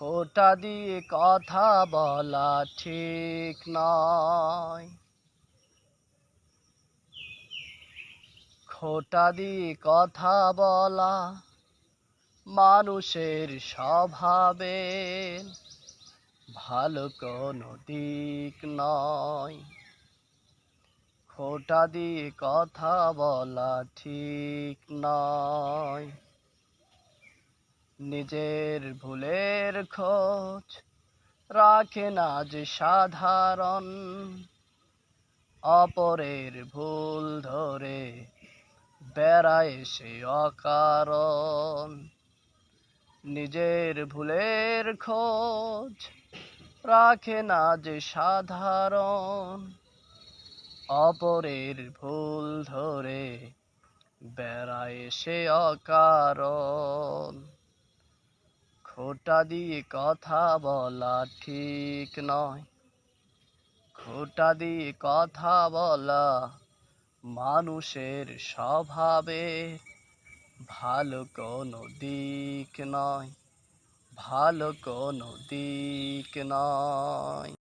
খোটা দিয়ে কথা বলা ঠিক নয়। খোটা দিয়ে কথা বলা মানুষের স্বভাবে ভালো কোনো দিক নয়। খোটা দিয়ে কথা বলা ঠিক নয়। নিজের ভুলের খোঁজ রাখে না যে সাধারণ অপরের ভুল ধরে বেড়ায় সে অকারণ। নিজের ভুলের খোঁজ রাখে না যে সাধারণ অপরের ভুল ধরে বেড়ায় সে অকারণ। খোটা দিয়ে কথা বলা ঠিক নয়। খোটা দিয়ে কথা বলা মানুষের স্বভাবে ভালো কোনো দিক নয়, ভালো কোনো দিক নয়।